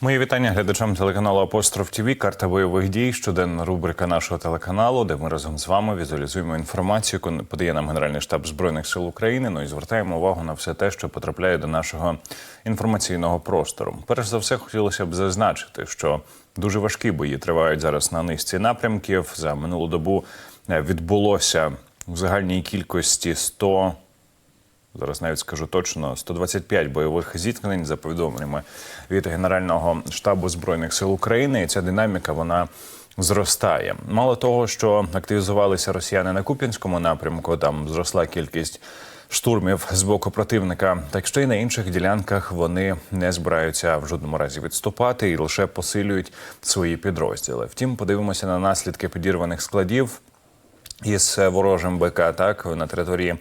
Мої вітання глядачам телеканалу Апостроф ТВ. Карта бойових дій. Щоденна рубрика нашого телеканалу, де ми разом з вами візуалізуємо інформацію, яку подає нам Генеральний штаб збройних сил України. Ну і звертаємо увагу на все те, що потрапляє до нашого інформаційного простору. Перш за все, хотілося б зазначити, що дуже важкі бої тривають зараз на низці напрямків. За минулу добу е, відбулося в загальній кількості 100 Зараз навіть скажу точно 125 бойових зіткнень за повідомленнями від Генерального штабу збройних сил України. І ця динаміка вона зростає. Мало того, що активізувалися росіяни на Куп'янському напрямку, там зросла кількість штурмів з боку противника, так що й на інших ділянках вони не збираються в жодному разі відступати і лише посилюють свої підрозділи. Втім, подивимося на наслідки підірваних складів із ворожим БК так на території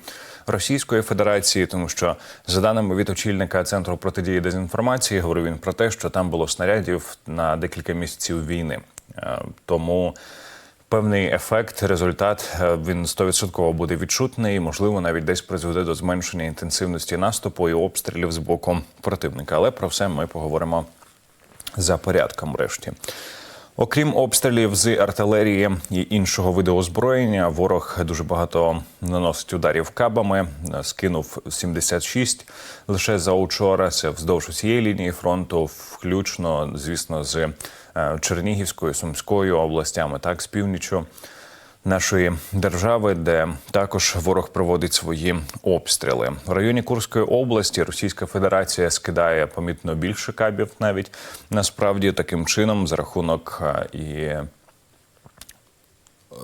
Російської Федерації, тому що за даними від очільника центру протидії дезінформації, говорив він про те, що там було снарядів на декілька місяців війни. Е, Тому певний ефект, результат е, він 100% буде відчутний. Можливо, навіть десь призведе до зменшення інтенсивності наступу і обстрілів з боку противника. Але про все ми поговоримо за порядком. Врешті. Окрім обстрілів з артилерії і іншого виду озброєння, ворог дуже багато наносить ударів кабами. Скинув 76 лише за учора. Це вздовж усієї лінії фронту, включно, звісно, з е, Чернігівською, Сумською областями, так з північю нашої держави, де також ворог проводить свої обстріли в районі Курської області. Російська Федерація скидає помітно більше кабів, навіть насправді таким чином, за рахунок е, і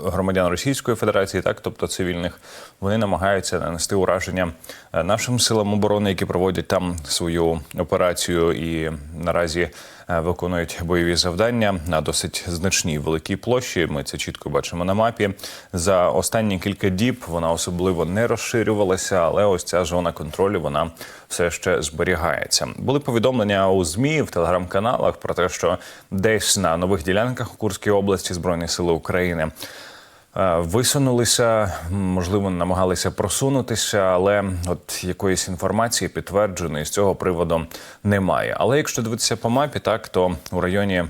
громадян Російської Федерації, так тобто цивільних, вони намагаються нанести ураження е, нашим силам оборони, які проводять там свою операцію і наразі виконують бойові завдання на досить значній великій площі. Ми це чітко бачимо на мапі. За останні кілька діб вона особливо не розширювалася, але ось ця зона контролю вона все ще зберігається. Були повідомлення у змі в телеграм-каналах про те, що десь на нових ділянках у Курській області збройні сили України. Е, Висунулися, можливо, намагалися просунутися, але от якоїсь інформації підтвердженої з цього приводу немає. Але якщо дивитися по мапі, так то у районі е,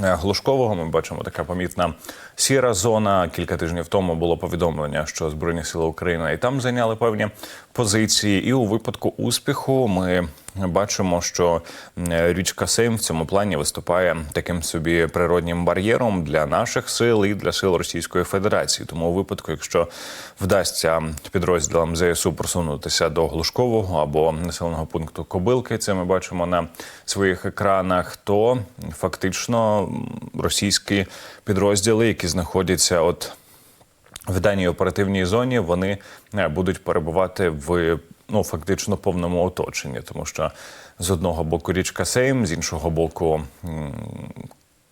Глушкового ми бачимо така помітна сіра зона. Кілька тижнів тому було повідомлення, що Збройні сили України і там зайняли певні позиції. І у випадку успіху ми бачимо, що річка Сейм в цьому плані виступає таким собі природнім бар'єром для наших сил і для сил Російської Федерації. Тому у випадку, якщо вдасться підрозділам ЗСУ просунутися до Глушкового або населеного пункту Кобилки, це ми бачимо на своїх екранах, то фактично російські підрозділи, які знаходяться от в даній оперативній зоні вони е, будуть перебувати в ну фактично повному оточенні, тому що з одного боку річка Сейм, з іншого боку.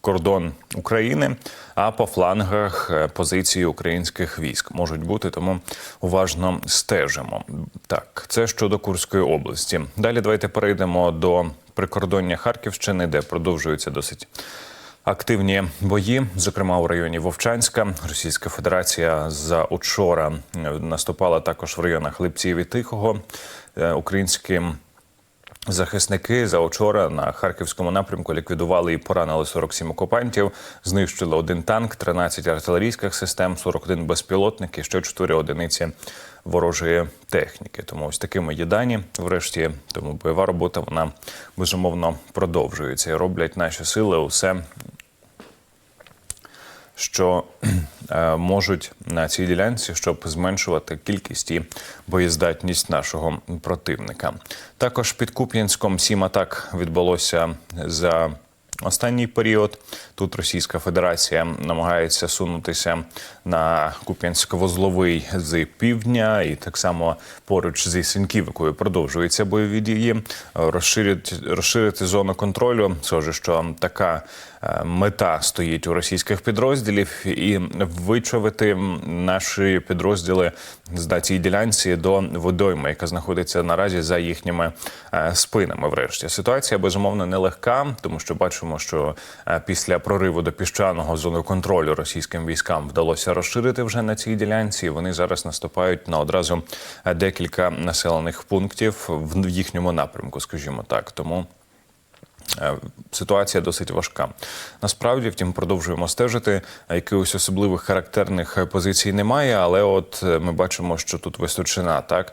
Кордон України, а по флангах е, позиції українських військ можуть бути, тому уважно стежимо. Так, це щодо Курської області. Далі давайте перейдемо до прикордоння Харківщини, де продовжуються досить Активні бої, зокрема у районі Вовчанська, Російська Федерація за учора е, наступала також в районах Липців і Тихого. Е, Українські захисники за учора на харківському напрямку ліквідували і поранили 47 окупантів, знищили один танк, 13 артилерійських систем, 41 безпілотник і ще 4 одиниці ворожої техніки. Тому ось такими є дані. Врешті тому бойова робота вона безумовно продовжується і роблять наші сили усе що е, можуть на цій ділянці, щоб зменшувати кількість і боєздатність нашого противника. Також під Куп'янськом сім атак відбулося за останній період. Тут Російська Федерація намагається сунутися на Куп'янсько-Вузловий з півдня, і так само поруч зі Сіньківкою продовжуються бойові дії. Розширити, розширити зону контролю. Схоже, що така мета стоїть у російських підрозділів, і вичавити наші підрозділи з цій ділянці до водойми, яка знаходиться наразі за їхніми е, спинами. Врешті ситуація безумовно нелегка, тому що бачимо, що е, після прориву до піщаного зону контролю російським військам вдалося розширити вже на цій ділянці. Вони зараз наступають на одразу е, декілька населених пунктів в їхньому напрямку, скажімо так. Тому Е, Ситуація досить важка. Насправді, втім, продовжуємо стежити. Якихось особливих характерних е, позицій немає, але от е, ми бачимо, що тут височина так.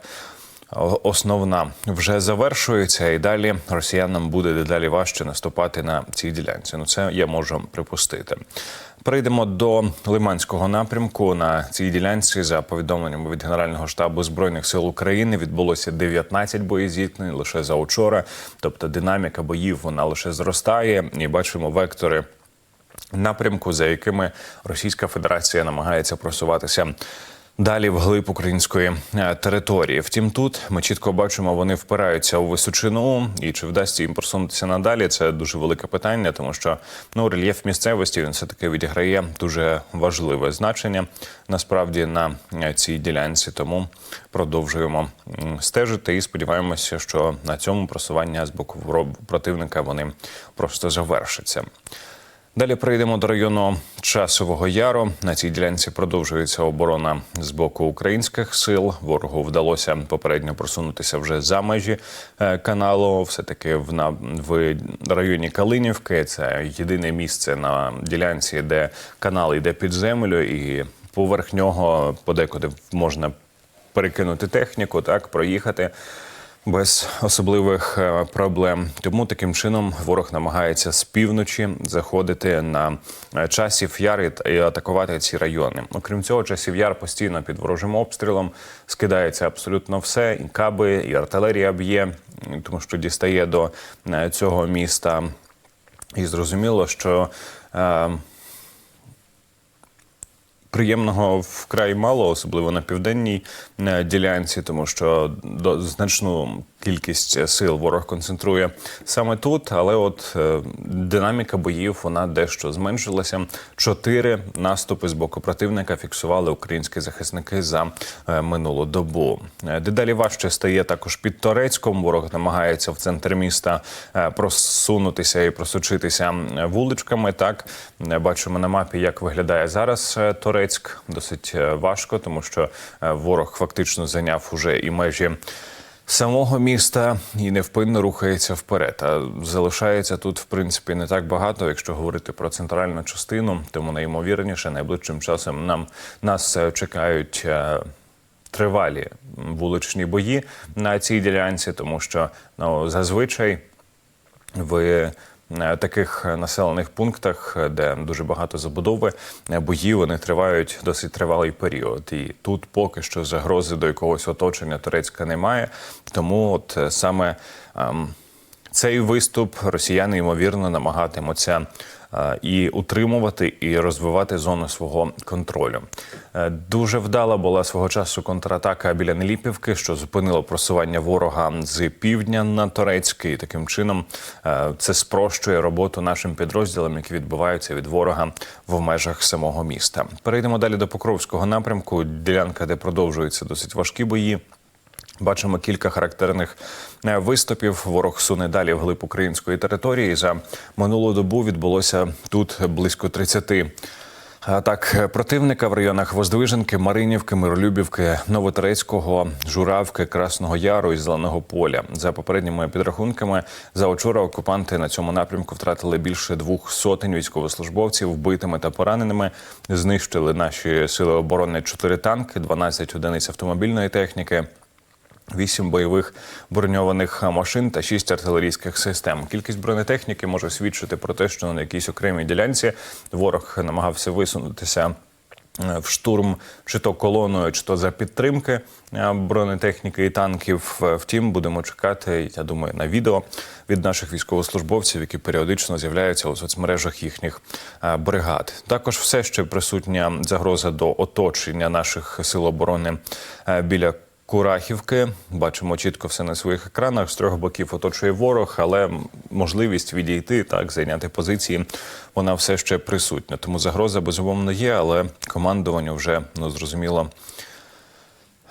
Основна вже завершується, і далі росіянам буде дедалі важче наступати на цій ділянці. Ну це я можу припустити. Перейдемо до Лиманського напрямку. На цій ділянці, за повідомленнями від Генерального штабу збройних сил України, відбулося 19 боєзіткнень лише за учора. Тобто динаміка боїв вона лише зростає, і бачимо вектори напрямку, за якими Російська Федерація намагається просуватися. Далі вглиб української е, території. Втім, тут ми чітко бачимо, вони впираються у височину, і чи вдасться їм просунутися надалі? Це дуже велике питання, тому що ну рельєф місцевості він все таки відіграє дуже важливе значення насправді на е, цій ділянці. Тому продовжуємо стежити і сподіваємося, що на цьому просування з боку противника вони просто завершаться. Далі прийдемо до району Часового Яру. На цій ділянці продовжується оборона з боку українських сил. Ворогу вдалося попередньо просунутися вже за межі е, каналу. Все таки в на в районі Калинівки. Це єдине місце на ділянці, де канал йде під землю, і поверх нього подекуди можна перекинути техніку, так проїхати без особливих е, проблем. Тому таким чином ворог намагається з півночі заходити на е, часів яр і та- атакувати ці райони. Окрім цього, часів яр постійно під ворожим обстрілом скидається абсолютно все, і каби, і артилерія б'є, тому що дістає до е, цього міста. І зрозуміло, що приємного вкрай мало, особливо на південній е, ділянці, тому що до значну кількість сил ворог концентрує саме тут. Але от е, динаміка боїв вона дещо зменшилася. Чотири наступи з боку противника фіксували українські захисники за е, минулу добу. Е, Дедалі важче стає також під Торецьком. Ворог намагається в центр міста е, просунутися і просочитися е, вуличками. Так Е, бачимо на мапі, як виглядає зараз е, Торецьк. Досить е, важко, тому що е, ворог фактично зайняв уже і межі. Самого міста і невпинно рухається вперед. А залишається тут, в принципі, не так багато, якщо говорити про центральну частину. Тому найімовірніше найближчим часом нам нас е, чекають е, тривалі вуличні бої на цій ділянці, тому що ну зазвичай в е, таких населених пунктах, е, де дуже багато забудови, е, бої вони тривають досить тривалий період. І тут поки що загрози до якогось оточення Турецька немає. Тому от е, саме ем, цей виступ росіяни ймовірно намагатимуться е, і утримувати, і розвивати зону свого контролю. Е, Дуже вдала була свого часу контратака біля Неліпівки, що зупинило просування ворога з півдня на Торецький. Таким чином е, це спрощує роботу нашим підрозділам, які відбуваються від ворога в межах самого міста. Перейдемо далі до Покровського напрямку. Ділянка, де продовжуються досить важкі бої. Бачимо кілька характерних е, виступів. Ворог суне далі вглиб української території. За минулу добу відбулося тут близько 30 атак е, противника в районах Воздвиженки, Маринівки, Миролюбівки, Новоторецького, Журавки, Красного Яру і Зеленого поля. За попередніми підрахунками, за учора окупанти на цьому напрямку втратили більше двох сотень військовослужбовців вбитими та пораненими. Знищили наші сили оборони 4 танки, 12 одиниць автомобільної техніки. Вісім бойових броньованих машин та шість артилерійських систем. Кількість бронетехніки може свідчити про те, що на якійсь окремій ділянці ворог намагався висунутися е, в штурм чи то колоною, чи то за підтримки е, бронетехніки і танків. Е, Втім, будемо чекати, я думаю, на відео від наших військовослужбовців, які періодично з'являються у соцмережах їхніх бригад. Також все ще присутня загроза до оточення наших сил оборони біля. Курахівки бачимо чітко все на своїх екранах. З трьох боків оточує ворог, але можливість відійти так, зайняти позиції, вона все ще присутня. Тому загроза безумовно є, але командуванню вже ну зрозуміло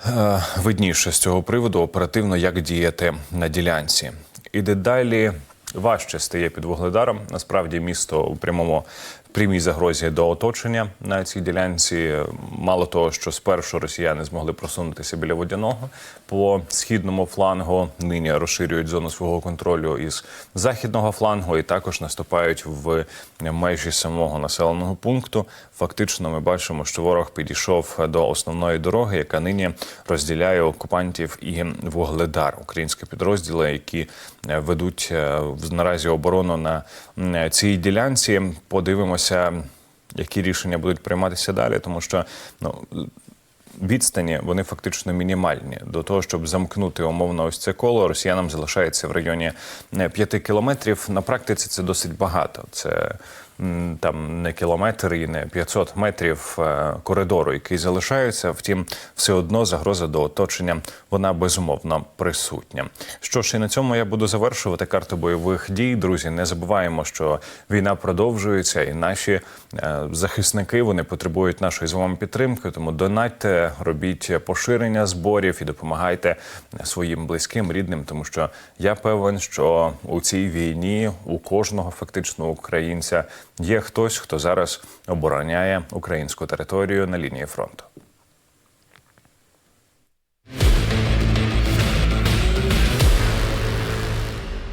е, видніше з цього приводу оперативно як діяти на ділянці. І дедалі важче стає під вугледаром. Насправді місто у прямому прямій загрозі до оточення на цій ділянці. Мало того, що спершу росіяни змогли просунутися біля водяного по східному флангу. Нині розширюють зону свого контролю із західного флангу, і також наступають в межі самого населеного пункту. Фактично, ми бачимо, що ворог підійшов до основної дороги, яка нині розділяє окупантів і вугледар, українські підрозділи, які е, ведуть е, наразі оборону на цій ділянці. Подивимося, які рішення будуть прийматися далі, тому що ну. Відстані вони фактично мінімальні. До того, щоб замкнути умовно ось це коло, росіянам залишається в районі 5 кілометрів. На практиці це досить багато. Це там не кілометр і не 500 метрів е, коридору, який залишається. Втім, все одно загроза до оточення вона безумовно присутня. Що ж, і на цьому я буду завершувати карту бойових дій. Друзі, не забуваємо, що війна продовжується, і наші е, захисники вони потребують нашої з вами підтримки. Тому донатьте, робіть поширення зборів і допомагайте своїм близьким, рідним, тому що я певен, що у цій війні у кожного фактично українця є хтось, хто зараз обороняє українську територію на лінії фронту.